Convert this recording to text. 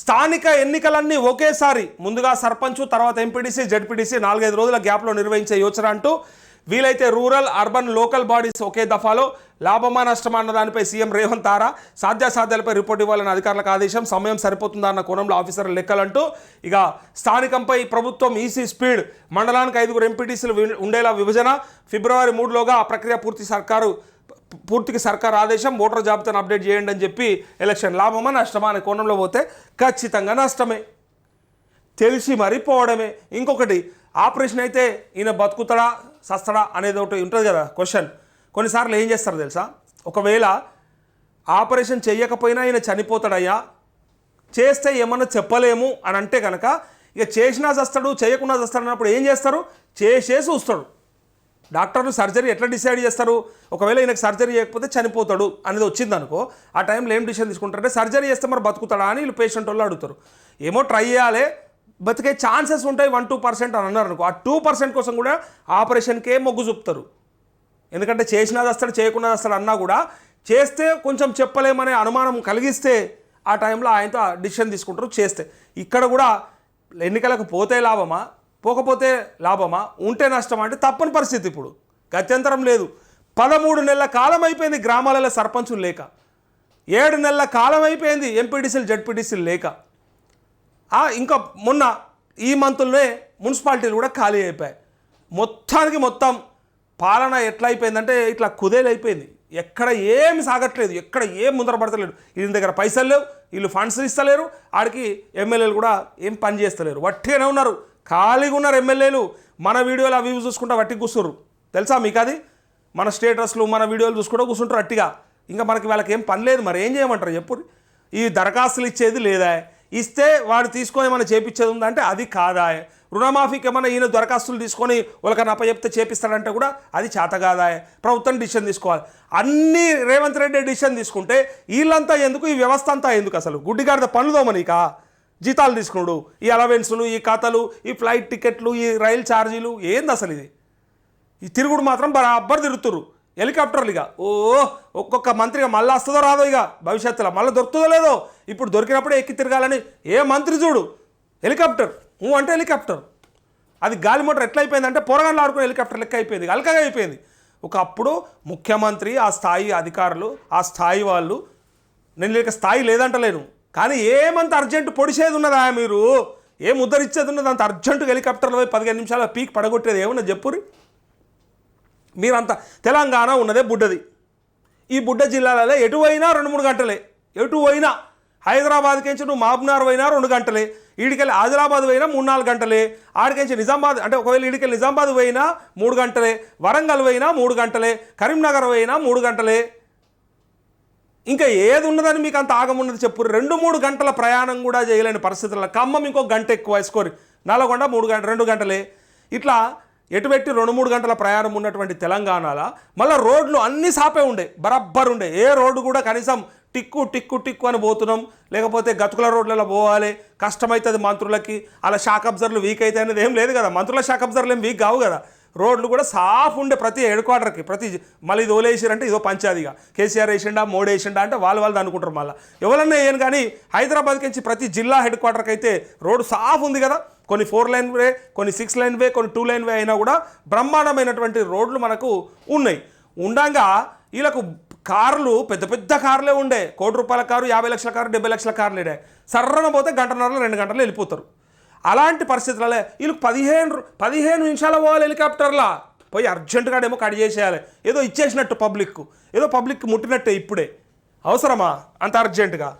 స్థానిక ఎన్నికలన్నీ ఒకేసారి. ముందుగా సర్పంచ్ తర్వాత ఎంపీడీసీ జడ్పీడీసీ నాలుగైదు రోజుల గ్యాప్లో నిర్వహించే యోచన అంటూ వీలైతే రూరల్ అర్బన్ లోకల్ బాడీస్ ఒకే దఫాలో లాభమా నష్టమా అన్న దానిపై సీఎం రేవంత్ తారా సాధ్యాసాధ్యాలపై రిపోర్ట్ ఇవ్వాలని అధికారులకు ఆదేశం. సమయం సరిపోతుందా అన్న కోణంలో ఆఫీసర్ల లెక్కలంటూ ఇక స్థానికంపై ప్రభుత్వం ఈసీ స్పీడ్ మండలానికి ఐదుగురు ఎంపీటీసీలు ఉండేలా విభజన. ఫిబ్రవరి మూడులోగా ఆ ప్రక్రియ పూర్తి. సర్కారు పూర్తికి సర్కార్ ఆదేశం ఓటర్ జాబితాను అప్డేట్ చేయండి అని చెప్పి ఎలక్షన్ లాభమా నష్టమా అనే కోణంలో పోతే ఖచ్చితంగా నష్టమే. తెలిసి మరీ పోవడమే. ఇంకొకటి ఆపరేషన్ అయితే ఈయన బతుకుతాడా సస్తడా అనేది ఒకటి ఉంటుంది కదా క్వశ్చన్. కొన్నిసార్లు ఏం చేస్తారు తెలుసా? ఒకవేళ ఆపరేషన్ చేయకపోయినా ఈయన చనిపోతాడయ్యా. చేస్తే ఏమన్నా చెప్పలేము అని అంటే కనుక ఇక చేసినా చస్తాడు చేయకుండా చస్తాడు అన్నప్పుడు ఏం చేస్తారు? చేసేసి చూస్తాడు. డాక్టర్లు సర్జరీ ఎట్లా డిసైడ్ చేస్తారు? ఒకవేళ ఈయనకు సర్జరీ చేయకపోతే చనిపోతాడు అనేది వచ్చింది అనుకో ఆ టైంలో ఏం డిసిషన్ తీసుకుంటారంటే సర్జరీ చేస్తే మరి బతుకుతాడా అని వీళ్ళు పేషెంట్ వాళ్ళు అడుగుతారు. ఏమో ట్రై చేయాలి బతికే ఛాన్సెస్ ఉంటాయి వన్ టూ పర్సెంట్ అని అన్నారు అనుకో ఆ టూ పర్సెంట్ కోసం కూడా ఆపరేషన్కే మొగ్గు చూపుతారు. ఎందుకంటే చేసినా వస్తాడు చేయకుండా వస్తాడు అన్నా కూడా చేస్తే కొంచెం చెప్పలేమనే అనుమానం కలిగిస్తే ఆ టైంలో ఆయనతో డిసిషన్ తీసుకుంటారు చేస్తే. ఇక్కడ కూడా ఎన్నికలకు పోతే లాభమా? పోకపోతే లాభమా? ఉంటే నష్టమా అంటే తప్పని పరిస్థితి ఇప్పుడు. గత్యంతరం లేదు. పదమూడు నెలల కాలం అయిపోయింది గ్రామాలలో సర్పంచులు లేక. ఏడు నెలల కాలం అయిపోయింది ఎంపీడీసీలు జడ్పీడీసీలు లేక. ఇంకా మొన్న ఈ మంత్లోనే మున్సిపాలిటీలు కూడా ఖాళీ అయిపోయాయి. మొత్తానికి మొత్తం పాలన ఎట్లా అయిపోయిందంటే ఇట్లా కుదేలు అయిపోయింది ఎక్కడ ఏమి సాగట్లేదు. ఎక్కడ ఏం ముందర పడతలేడు వీళ్ళ దగ్గర పైసలు లేవు. వీళ్ళు ఫండ్స్ ఇస్తలేరు. ఆడికి ఎమ్మెల్యేలు కూడా ఏం పని చేస్తలేరు. వట్టిగానే ఉన్నారు. ఖాళీగా ఉన్నారు ఎమ్మెల్యేలు. మన వీడియోలు అవి చూసుకుంటా వట్టి కూర్చుర్రు. తెలుసా మీకు అది మన స్టేటస్లు మన వీడియోలు చూసుకుంటూ కూర్చుంటారు అట్టిగా. ఇంకా మనకి వాళ్ళకి ఏం పని లేదు మరి. ఏం చేయమంటారు చెప్పు ఈ దరఖాస్తులు ఇచ్చేది లేదా ఇస్తే వాడు తీసుకొని ఏమైనా చేపించేది ఉందా అంటే అది కాదా రుణమాఫీకి ఏమైనా ఈయన దరఖాస్తులు తీసుకొని వాళ్ళకన్నా అప్పచెప్తే చేపిస్తాడంటే కూడా అది చేత కాదా ప్రభుత్వం డిసిషన్ తీసుకోవాలి. అన్ని రేవంత్ రెడ్డి డిసిషన్ తీసుకుంటే వీళ్ళంతా ఎందుకు? ఈ వ్యవస్థ అంతా ఎందుకు అసలు? గుడ్డిగాడిద పనులు దోమనీకా జీతాలు తీసుకున్నాడు. ఈ అలవెన్సులు ఈ ఖాతాలు ఈ ఫ్లైట్ టికెట్లు ఈ రైలు ఛార్జీలు ఏంది అసలు ఇది? ఈ తిరుగుడు మాత్రం బరాబర్ తిరుగుతురు హెలికాప్టర్లు ఇక. ఓ ఒక్కొక్క మంత్రిగా మళ్ళీ వస్తుందో రాదో ఇక. భవిష్యత్తులో మళ్ళీ దొరుకుతుందో లేదో. ఇప్పుడు దొరికినప్పుడే ఎక్కి తిరగాలని ఏ మంత్రి చూడు. హెలికాప్టర్. ఊ అంటే హెలికాప్టర్. అది గాలి మోటార్ ఎట్లా అయిపోయిందంటే పోరగాళ్ళు ఆడుకునే హెలికాప్టర్ లెక్క అయిపోయింది. అలకగా అయిపోయింది. ఒకప్పుడు ముఖ్యమంత్రి ఆ స్థాయి అధికారులు ఆ స్థాయి వాళ్ళు నేను లేక స్థాయి లేదంటలేను. కానీ ఏమంత అర్జెంటు పొడిచేది ఉన్నదా మీరు? ఏం ఉద్ధరించేది ఉన్నది? అంత అర్జెంటు హెలికాప్టర్లో పోయి పదిహేను నిమిషాల పీక్ పడగొట్టేది ఏమన్నా చెప్పురి మీరంతా తెలంగాణ ఉన్నదే బుడ్డది. ఈ బుడ్డ జిల్లాలలో ఎటు పోయినా రెండు మూడు గంటలే. ఎటు పోయినా హైదరాబాద్కి నుంచి నువ్వు మాబ్నార్ పోయినా రెండు గంటలే. ఈడికెళ్ళి ఆదిలాబాద్ పోయినా మూడు నాలుగు గంటలే. ఆడికించి నిజామాబాద్ అంటే ఒకవేళ ఈడికెళ్ళి నిజామాబాద్ పోయినా మూడు గంటలే. వరంగల్ పోయినా మూడు గంటలే. కరీంనగర్ పోయినా మూడు గంటలే. ఇంకా ఏది ఉన్నదని మీకు అంత ఆగమున్నది చెప్పు. రెండు మూడు గంటల ప్రయాణం కూడా చేయలేని పరిస్థితుల్లో ఖమ్మం ఇంకో గంట ఎక్కువ వేసుకోరు. నల్గొండ మూడు గంట రెండు గంటలే. ఇట్లా ఎటు పెట్టి రెండు మూడు గంటల ప్రయాణం ఉన్నటువంటి తెలంగాణలో మళ్ళీ రోడ్లు అన్నీ సాపే ఉండే బరబ్బర్ ఉండే. ఏ రోడ్డు కూడా కనీసం టిక్కు టిక్కు టిక్కు అని పోతున్నాం. లేకపోతే గతుకుల రోడ్లలో పోవాలి. కష్టమవుతుంది మంత్రులకి. అలా షాక్ అబ్జర్లు వీక్ అయితే అనేది ఏం లేదు కదా. మంత్రుల షాక్ అబ్జర్లు ఏం వీక్ కావు కదా. రోడ్లు కూడా సాఫ్ ఉండే ప్రతి హెడ్ క్వార్టర్కి ప్రతి మళ్ళీ ఇది ఓలేసారంటే ఇదో పంచాదిగా. కేసీఆర్ వేసిండా మోడీ వేసిండా అంటే వాళ్ళు వాళ్ళు అనుకుంటారు మళ్ళీ. ఎవరన్నా వేయను కానీ హైదరాబాద్కి నుంచి ప్రతి జిల్లా హెడ్ క్వార్టర్కి అయితే రోడ్డు సాఫ్ ఉంది కదా. కొన్ని ఫోర్ లైన్ వే కొన్ని సిక్స్ లైన్ వే కొన్ని టూ లైన్ వే అయినా కూడా బ్రహ్మాండమైనటువంటి రోడ్లు మనకు ఉన్నాయి. ఉండంగా వీళ్ళకు కార్లు పెద్ద పెద్ద కార్లే ఉండే. కోటి రూపాయల కారు యాభై లక్షల కారు డెబ్బై లక్షల కార్లు సర్రన పోతే గంటన్నరలో రెండు గంటలు వెళ్ళిపోతారు. అలాంటి పరిస్థితులలో వీళ్ళకి పదిహేను పదిహేను నిమిషాల పోవాలి హెలికాప్టర్లా? పోయి అర్జెంటుగా ఏమో కట్ చేసేయాలి. ఏదో ఇచ్చేసినట్టు పబ్లిక్కు. ఏదో పబ్లిక్ ముట్టినట్టే ఇప్పుడే. అవసరమా? అంత అర్జెంటుగా